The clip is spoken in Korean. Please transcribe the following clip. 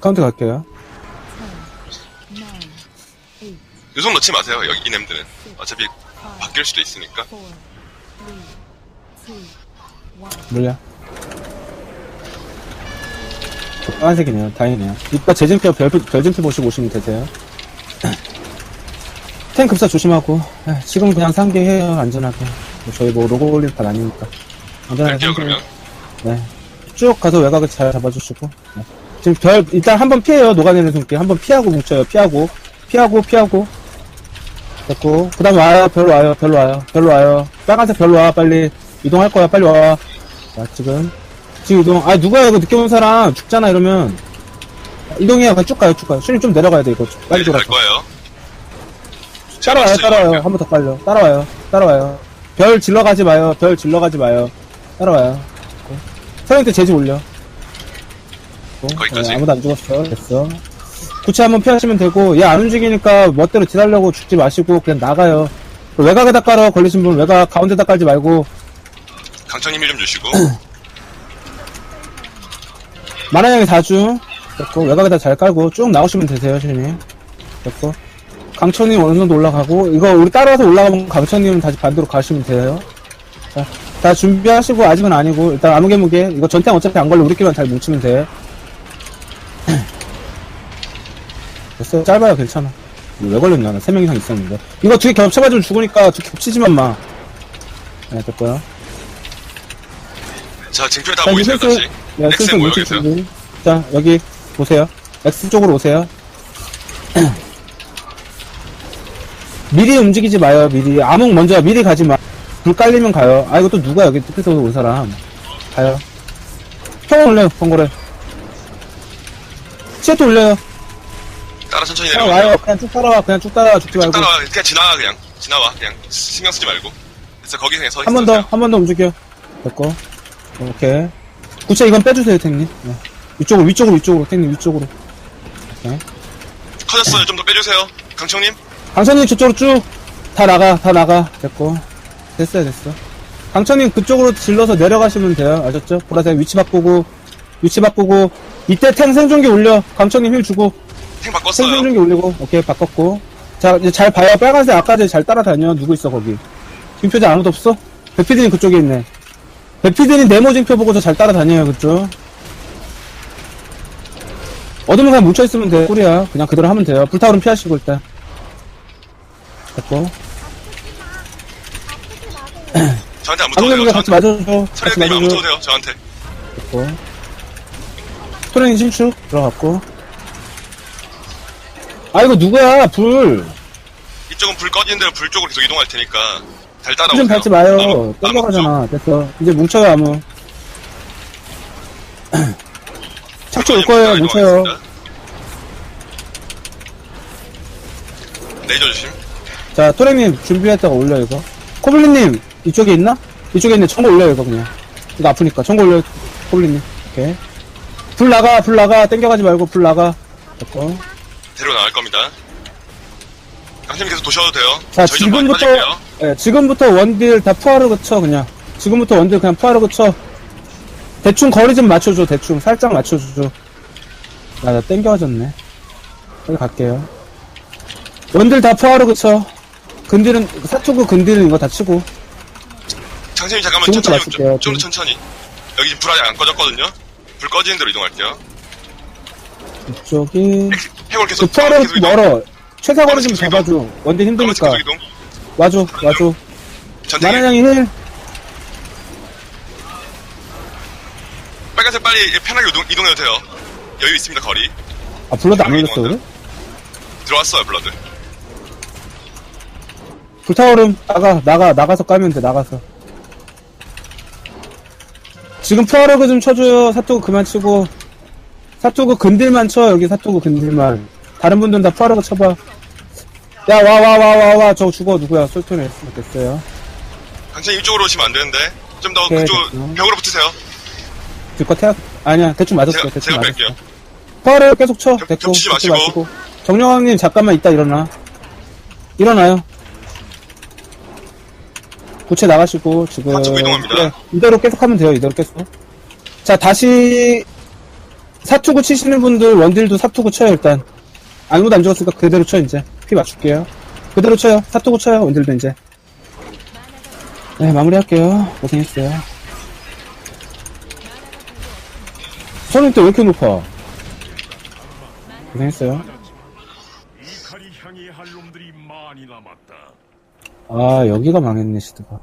카운트 갈게요. 요속 넣지 마세요. 여기 이nem들은 어차피 바뀔 수도 있으니까. 물려. 빨간색이네요. 다행이네요. 이따 재진표 별, 별진표 보시고 오시면 되세요. 탱 급사 조심하고. 에, 지금 그냥 상계 해요. 안전하게. 저희 뭐 로고 올릴 판 아니니까. 안전하게 상계. 그러면. 네. 쭉 가서 외곽을 잘 잡아주시고. 네. 지금 별, 일단 한 번 피해요. 녹아내는 숨기. 한번 피하고 뭉쳐요. 피하고. 피하고, 피하고. 됐고. 그 다음 와요. 별로 와요. 별로 와요. 별로 와요. 빨간색 별로 와. 빨리. 이동할 거야. 빨리 와. 자, 지금. 지금 이동. 아, 누가 이거 늦게 온 사람 죽잖아, 이러면. 이동해요. 그냥 쭉 가요. 쭉 가요. 수님 좀 내려가야 돼, 이거. 빨리 갈 돌아서. 거예요. 따라와요, 따라와요. 한 번 더 빨려. 따라와요. 따라와요. 별 질러 가지 마요. 별 질러 가지 마요. 따라와요. 서영태 재지 올려. 어, 거기까지. 네, 아무도 안 죽었어. 됐어. 구체 한번 피하시면 되고, 얘 안 움직이니까 멋대로 딜하려고 죽지 마시고, 그냥 나가요. 외곽에다 깔아, 걸리신 분. 외곽 가운데다 깔지 말고, 강천님 힐좀 주시고. 만화형이 4주. 됐고, 외곽에다 잘 깔고, 쭉 나오시면 되세요, 신님. 됐고. 강천님 어느 정도 올라가고, 이거 우리 따라서 올라가면 강천님 다시 반대로 가시면 돼요. 자, 다 준비하시고, 아직은 아니고, 일단 아무개 무게, 이거 전탱 어차피 안 걸려, 우리끼리만 잘 뭉치면 돼. 됐어요. 짧아요, 괜찮아. 이거 왜 걸렸냐, 나 3명 이상 있었는데. 이거 두 개 겹쳐가지고 죽으니까 두 개 겹치지만 마. 네, 됐고요. 자 징표에 다 자, 모이세요 이제 다시. 슬슬, 네, 엑스에 슬슬 모여 뭉칠 계세요. 준비. 자, 여기, 오세요. X 쪽으로 오세요. 미리 움직이지 마요, 미리. 암흑 먼저, 미리 가지 마. 불 깔리면 가요. 아, 이거 또 누가 여기 끝에서 온 사람. 가요. 평 올려요, 번거래. 시에도 올려요. 따라 천천히 따라와요. 내려오세요. 그냥 쭉 따라와, 그냥 쭉 따라와, 죽지 쭉 말고. 따라와. 그냥 지나가 그냥. 지나와. 그냥 신경 쓰지 말고. 그래서 거기 그냥 서한번 더, 있으세요. 한번 더 움직여. 됐고. 오케이. 구체 이건 빼주세요, 탱님. 네. 위쪽으로, 위쪽으로, 위쪽으로, 탱님, 위쪽으로. 커졌어요. 좀 더 빼주세요. 강청님. 강천님 저쪽으로 쭉 다 나가 다 나가 됐고 됐어요 됐어 강천님 그쪽으로 질러서 내려가시면 돼요 아셨죠? 보라색 위치 바꾸고 위치 바꾸고 이때 탱 생존기 올려 강천님 힐 주고 탱 탱 바꿨어요. 생존기 올리고 오케이 바꿨고 자 이제 잘 봐요 빨간색 아까지 잘 따라다녀 누구 있어 거기 징표자 아무도 없어? 백피디님 그쪽에 있네 백피디님 네모 징표 보고서 잘 따라다녀요 그쪽 어둠은 그냥 뭉쳐있으면 돼 꿀이야 그냥 그대로 하면 돼요 불타오름 피하시고 일단 됐고 저한테 안 붙어도. 같이 저한테. 맞아줘. 같이 안 붙어도 맞아줘. 돼요. 저한테. 됐고. 토렌이 신축 들어갔고. 아, 이거 누구야, 불. 이쪽은 불 꺼지는 대로 불 쪽으로 계속 이동할 테니까 잘불 따라오세요. 좀 밟지 마요. 땡겨가잖아. 됐어. 이제 뭉쳐요, 아무. 착취 올 거예요, 뭉쳐요. 레이저 조심. 자, 토렌님 준비했다가 올려, 이거. 코블린님, 이쪽에 있나? 이쪽에 있네. 청고 올려, 이거 그냥. 이거 아프니까. 청고 올려, 코블린님. 오케이. 불 나가, 불 나가. 땡겨가지 말고 불 나가. 됐고. 데리고 나갈 겁니다. 강팀 계속 도셔도 돼요. 자, 저희 좀 많이 지금부터, 빠질게요. 예, 지금부터 원딜 다 푸아르 그쳐, 그냥. 지금부터 원딜 그냥 푸아르 그쳐. 대충 거리 좀 맞춰줘, 대충. 살짝 맞춰줘. 야, 나 땡겨졌네. 여기 갈게요. 원딜 다 푸아르 그쳐. 근딜은, 사투구 근딜은 이거 다 치고. 장생님 잠깐만 지금부터 천천히 마실게요, 좀, 지금. 천천히. 여기 지금 불 아직 안 꺼졌거든요. 불 꺼지는 대로 이동할게요. 이쪽이. 해골 그 계속 푸아르 계속 이동. 멀어. 최사거리 좀. 잡아줘. 원딜 까만색 힘드니까. 계속 이동. 와줘, 와줘. 전쟁이 마라냥이 힐. 빨간색 빨리 편하게 이동, 이동해도 돼요. 여유 있습니다 거리. 아, 불러도 안 올렸어, 그래? 들어왔어요 블러드. 불타오름 나가 나가 나가서 까면 돼 나가서 지금 푸아르그 좀 쳐줘요. 사토그 그만 치고. 사토그 근딜만 쳐. 여기 사토그 근딜만. 다른 분들은 다 푸아르그 쳐봐. 야 와 와 와 와 와. 저 죽어. 누구야? 솔톤에 됐어요. 강천님 이쪽으로 오시면 안 되는데. 좀 더 오케이, 그쪽 됐어. 벽으로 붙으세요. 딜컷 해야 아니야 대충 맞았어 제가, 대충 제가 맞았어 뺄게요. 푸아르그 계속 쳐. 겹- 됐고 겹치지 마시고. 정영왕님 잠깐만 이따 일어나. 일어나요 고체 나가시고 지금 좌측으로 이동합니다. 네, 이대로 계속 하면 돼요 이대로 계속. 자 다시 사투구 치시는 분들 원딜도 사투구 쳐요 일단. 아무도 안 죽었으니까 그대로 쳐 이제. 피 맞출게요. 그대로 쳐요. 사투구 쳐요 원딜도 이제. 네 마무리할게요. 고생했어요. 손이 또왜 이렇게 높아? 고생했어요. 이 칼이 향해 할 놈들이 많이 남았다. 아 여기가 망했네 시드가